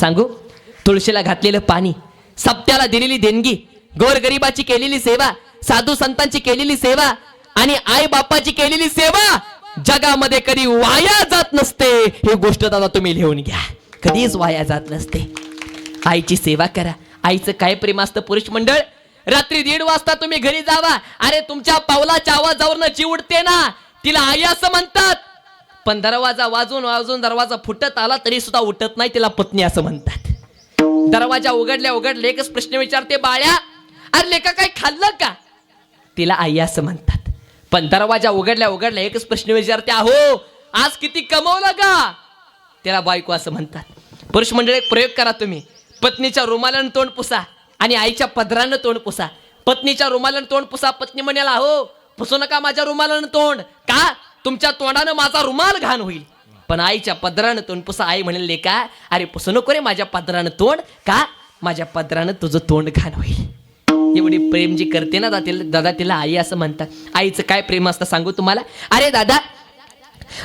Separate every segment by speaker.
Speaker 1: सांगू? तुळशीला घातलेलं पाणी सप्त्याला दिलेली देणगी गोरगरिबाची केलेली सेवा साधू संतांची केलेली सेवा आणि आई बापाची केलेली सेवा जगामध्ये कधी वाया जात नसते. ही गोष्ट दादा तुम्ही लिहून घ्या. कधीच वाया जात नसते. आईची सेवा करा. आईचं काय प्रेम असतं पुरुष मंडळ? रात्री दीड वाजता तुम्ही घरी जावा. अरे तुमच्या पावलाच्या आवाजावरनं जी उडते ना. तिला आई असं म्हणतात. पण दरवाजा वाजून वाजून दरवाजा फुटत आला तरी सुद्धा उठत नाही तिला पत्नी असं म्हणतात. दरवाजा उघडल्या उघडले एकच प्रश्न विचारते बाळ्या अरे लेखा काय खाल्लं का? तिला आई असं म्हणतात. पण दरवाजा उघडल्या उघडल्या एकच प्रश्न विचारते अहो आज किती कमवलं का? त्याला बायको असं म्हणतात. पुरुष मंडळी प्रयोग करा तुम्ही. पत्नीच्या रुमालानं तोंड पुसा आणि आईच्या पदरानं तोंड पुसा. पत्नीच्या रुमालानं तोंड पुसा पत्नी म्हणाला हो पुसू नका माझ्या रुमालानं तोंड. का? तुमच्या तोंडानं माझा रुमाल घाण होईल. पण आईच्या पदरानं तोंड पुसा आई म्हणले का? अरे पुसू नको रे माझ्या पदरानं तोंड. का? माझ्या पदरानं तुझं तोंड घाण होईल. एवढी प्रेम जी करते ना दादा दादा तिला आई असं म्हणतात. आईचं काय प्रेम असतं सांगू तुम्हाला? अरे दादा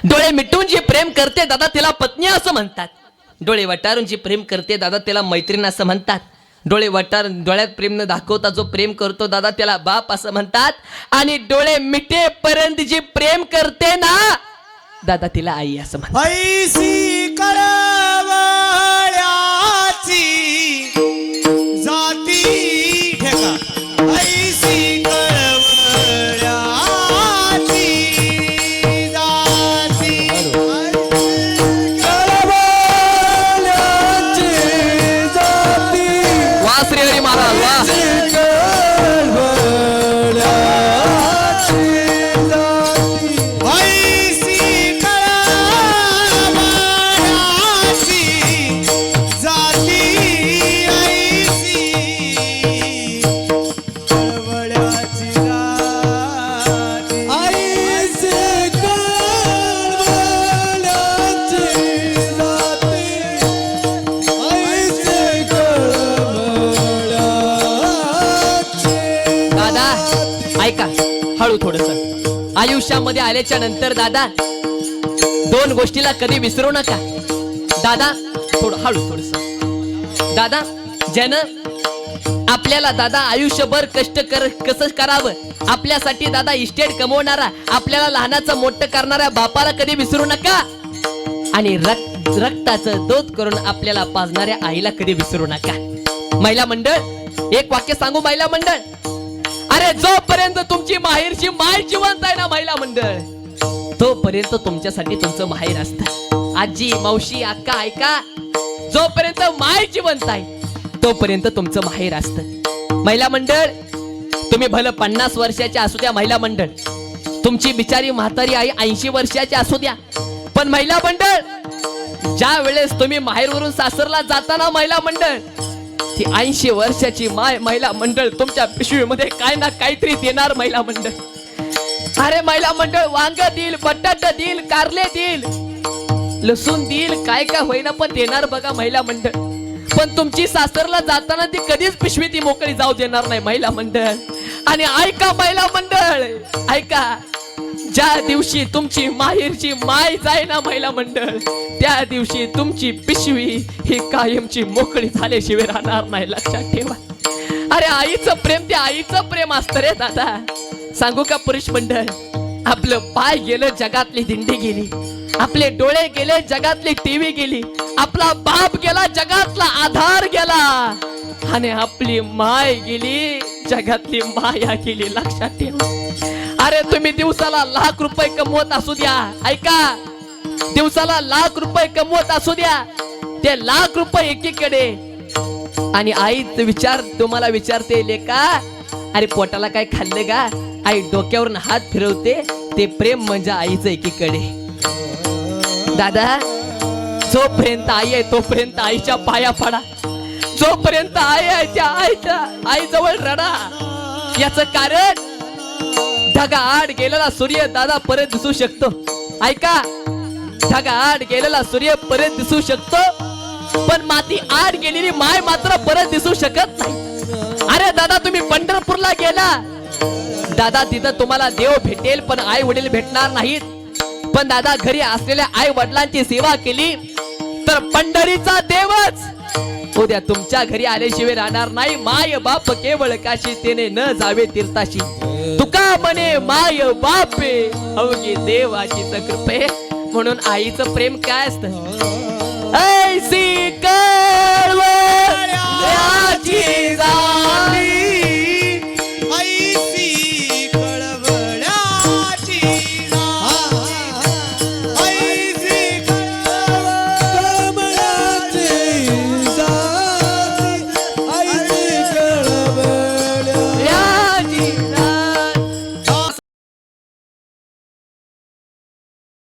Speaker 1: डोळे मिटून जी प्रेम करते दादा तिला पत्नी असं म्हणतात. डोळे वटारून जी प्रेम करते दादा तिला मैत्रीण असं म्हणतात. डोळे वटार डोळ्यात प्रेम न दाखवता जो प्रेम करतो दादा त्याला बाप असं म्हणतात. आणि डोळे मिटेपर्यंत जी प्रेम करते ना दादा तिला आई असं म्हणतात.
Speaker 2: ಆಶ್ರಯ ಮಾತಾ
Speaker 1: ಅಲ್ವಾ ऐका हळू थोडस. आयुष्यामध्ये आल्याच्यानंतर दादा दोन गोष्टीला कधी विसरू नका. दादा थोडं हळू थोडस. दादा ज्यानं आपल्याला दादा आयुष्यभर कष्ट कर कसं करावं आपल्यासाठी दादा इस्टेट कमवणारा आपल्याला लहानाचं मोठं करणाऱ्या बापाला कधी विसरू नका. आणि रक्त रक्ताचं दोध करून आपल्याला पाजणाऱ्या आईला कधी विसरू नका. महिला मंडळ एक वाक्य सांगू महिला मंडळ. अरे जोपर्यंत तुमची माहेरची माय जिवंत आहे ना महिला मंडळ तोपर्यंत तुमच्यासाठी तुमचं माहेर असत. आजी मावशी अक्का ऐका जोपर्यंत माय जिवंत आहे तोपर्यंत तुमचं माहेर असत. महिला मंडळ तुम्ही भलं पन्नास वर्षाच्या असू द्या महिला मंडळ. तुमची बिचारी म्हातारी आई ऐंशी वर्षाची असू द्या. पण महिला मंडळ ज्या वेळेस तुम्ही माहेरवरून सासरला जाताना महिला मंडळ ती ऐंशी वर्षाची माय महिला मंडळ तुमच्या पिशवीमध्ये काय ना काहीतरी देणार महिला मंडळ. अरे महिला मंडळ वांग देईल बटाटा देईल कारले देईल. लसूण देईल काय काय होईना पण देणार बघा महिला मंडळ. पण तुमची सासरला जाताना ती कधीच पिशवी ती मोकळी जाऊ देणार नाही महिला मंडळ. आणि ऐका महिला मंडळ ऐका. ज्या दिवशी तुमची माहेरची माय जाईना महिला मंडळ त्या दिवशी तुमची पिशवी ही कायमची मोकळी झाल्याशिवाय राहणार नाही लक्षात ठेवा. अरे आईचं प्रेम ते आईचं प्रेम असतं रे दादा. सांगू का पुरुष मंडळ आपलं पाय गेलं जगातली दिंडी गेली आपले डोळे गेले जगातली टीव्ही गेली आपला बाप गेला जगातला आधार गेला आणि आपली माय गेली जगातली माया केली लक्षात ठेवा. अरे तुम्ही दिवसाला लाख रुपये कमवत असू द्या. ऐका. दिवसाला लाख रुपये कमवत असू द्या. ते लाख रुपये एकीकडे. आणि आई विचार तुम्हाला विचारते लेका अरे पोटाला काय खाल्लं का आई डोक्यावरून हात फिरवते ते प्रेम म्हणजे आईचं एकीकडे. दादा जोपर्यंत आई आहे तोपर्यंत आईच्या पाया पडा. जोपर्यंत आई आईच्या आईच्या आई जवळ रडा याच कारण ढगा आड गेलेला सूर्य दादा परत दिसू शकतो. ऐका ढगा आड गेलेला सूर्य परत दिसू शकतो पण माती आड गेलेली माय मात्र परत दिसू शकत नाही. अरे दादा तुम्ही पंढरपूरला गेला. दादा तिथं तुम्हाला देव भेटेल पण आई वडील भेटणार नाहीत. पण दादा घरी असलेल्या आई वडिलांची सेवा केली तर पंढरीचा देव हो उद्या तुमच्या घरी आल्याशिवाय राहणार नाही. माय बाप केवळ काशी तेने न जावे तीर्थाशी. तुका म्हणे माय बापे अवघी देवाची कृपे. म्हणून आईचं प्रेम काय असत? ऐसी कळवळ्याची जाती